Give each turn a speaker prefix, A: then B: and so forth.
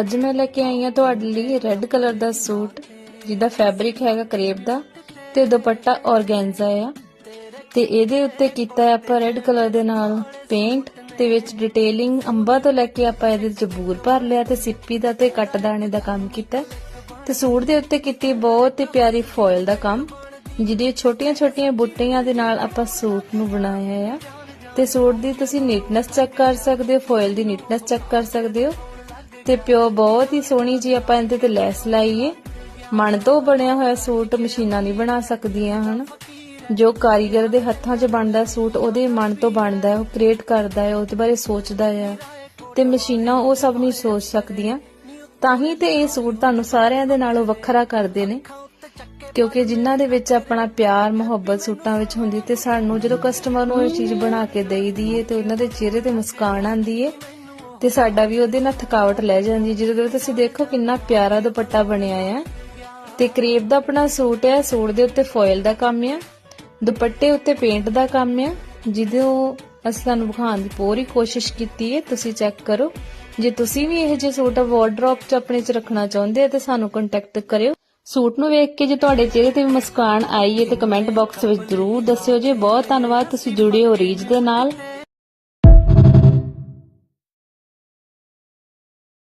A: ਅੱਜ ਮੈਂ ਲੈ ਕੇ ਆਈ ਹਾਂ ਤੁਹਾਡੇ ਲਈ ਰੈੱਡ ਕਲਰ ਦਾ ਸੂਟ, ਜਿਹਦਾ ਫੈਬਰਿਕ ਹੈਗਾ ਕਰੇਪ ਦਾ, ਤੇ ਦੁਪੱਟਾ ਔਰਗੈਂਜ਼ਾ ਆ। ਤੇ ਇਹਦੇ ਉੱਤੇ ਕੀਤਾ ਹੈ ਆਪਾਂ ਰੈੱਡ ਕਲਰ ਦੇ ਨਾਲ ਪੇਂਟ ਤੇ ਵਿੱਚ ਡਿਟੇਲਿੰਗ ਅੰਬਾਂ ਤੋਂ ਲੈ ਕੇ ਆਪਾਂ ਇਹਦੇ ਵਿੱਚ ਭਰ ਲਿਆ ਤੇ ਸਿੱਪੀ ਦਾ ਤੇ ਕੱਟ ਦਾਣੇ ਦਾ ਕੰਮ ਕੀਤਾ। ਤੇ ਸੂਟ ਦੇ ਉੱਤੇ ਕੀਤੀ ਬਹੁਤ ਹੀ ਪਿਆਰੀ ਫੋਇਲ ਦਾ ਕੰਮ ਜਿਹਦੀ ਛੋਟੀਆਂ-ਛੋਟੀਆਂ ਬੁੱਟੀਆਂ ਦੇ ਨਾਲ ਆਪਾਂ ਸੂਟ ਨੂੰ ਬਣਾਇਆ ਆ। ਤੇ ਸੂਟ ਦੀ ਤੁਸੀਂ ਨੀਟਨੈਸ ਚੈੱਕ ਕਰ ਸਕਦੇ ਹੋ ਫੋਇਲ ਦੀ ਨੀਟਨੈਸ ਚੈੱਕ ਕਰ ਸਕਦੇ ਹੋ। ਤੇ ਪਿਓ ਬਹੁਤ ਹੀ ਸੋਹਣੀ ਜੀ, ਆਪਾਂ ਇਹਦੇ ਤੇ ਲੈਸ ਲਾਈ ਮਣ ਤੋਂ ਬਣਿਆ ਹੋਇਆ ਸੂਟ ਮਸ਼ੀਨਾਂ ਨਹੀਂ ਬਣਾ ਸਕਦੀਆਂ ਹਨ। ਜੋ ਕਾਰੀਗਰ ਦੇ ਹੱਥਾਂ 'ਚ ਬਣਦਾ ਸੂਟ, ਉਹਦੇ ਮਨ ਤੋਂ ਬਣਦਾ ਹੈ, ਉਹ ਕ੍ਰੀਏਟ ਕਰਦਾ ਹੈ, ਉਹਦੇ ਬਾਰੇ ਸੋਚਦਾ ਹੈ। ਤੇ ਮਸ਼ੀਨਾਂ ਉਹ ਸਭ ਨਹੀਂ ਸੋਚ ਸਕਦੀਆਂ। ਤਾਂ ਹੀ ਤੇ ਇਹ ਸੂਟ ਤੁਹਾਨੂੰ ਸਾਰਿਆਂ ਦੇ ਨਾਲੋਂ ਵੱਖਰਾ ਕਰਦੇ ਨੇ। ਕਿਉਂਕਿ ਜਿਨ੍ਹਾਂ ਦੇ ਵਿੱਚ ਆਪਣਾ ਪਿਆਰ, ਮੁਹੱਬਤ ਸੂਟਾਂ ਵਿੱਚ ਹੁੰਦੀ ਤੇ ਸਾਨੂੰ ਜਦੋਂ ਕਸਟਮਰ ਨੂੰ ਇਹ ਚੀਜ਼ ਬਣਾ ਕੇ ਦੇਈਦੀ ਏ ਤੇ ਉਹਨਾਂ ਦੇ ਚਿਹਰੇ ਤੇ ਮੁਸਕਾਨ ਆਂਦੀ ਏ ਤੇ ਸਾਡਾ ਵੀ ਉਹਦੇ ਨਾਲ ਥਕਾਵਟ ਲੈ ਜਾਂਦੀ ਜਿਹਦੇ ਵਿੱਚ ਤੁਸੀਂ ਦੇਖੋ ਕਿੰਨਾ ਪਿਆਰਾ ਦੁਪੱਟਾ ਬਣਿਆ ਆ। ਤੇ ਕਰੇਪ ਦਾ ਆਪਣਾ ਸੂਟ ਹੈ ਸੂਟ ਦੇ ਉੱਤੇ ਫੋਇਲ ਦਾ ਕੰਮ ਆ, ਦੁਪੱਟੇ ਉੱਤੇ ਪੇਂਟ ਦਾ ਕੰਮ ਆ। ਜਿਹਦੇ ਅਸੀਂ ਤੁਹਾਨੂੰ ਵਿਖਾਉਣ ਦੀ ਪੂਰੀ ਕੋਸ਼ਿਸ਼ ਕੀਤੀ ਹੈ, ਤੁਸੀਂ ਚੈੱਕ ਕਰੋ। ਜੇ ਤੁਸੀਂ ਵੀ ਇਹ ਜਿਹੇ ਸੂਟ ਵਾਰਡਰੋਬ 'ਚ ਆਪਣੇ 'ਚ ਰੱਖਣਾ ਚਾਹੁੰਦੇ ਹੋ ਤੇ ਸਾਨੂੰ ਕੰਟੈਕਟ ਕਰਿਓ। ਸੂਟ ਨੂੰ ਵੇਖ ਕੇ ਜੇ ਤੁਹਾਡੇ ਚਿਹਰੇ ਤੇ ਵੀ ਮੁਸਕਾਨ ਆਈ ਹੈ, ਤੇ ਕਮੈਂਟ ਬਾਕਸ ਵਿੱਚ ਜ਼ਰੂਰ ਦੱਸਿਓ ਜੀ। ਬਹੁਤ ਧੰਨਵਾਦ, ਤੁਸੀਂ ਜੁੜੇ ਹੋ ਰੀਜ ਦੇ ਨਾਲ।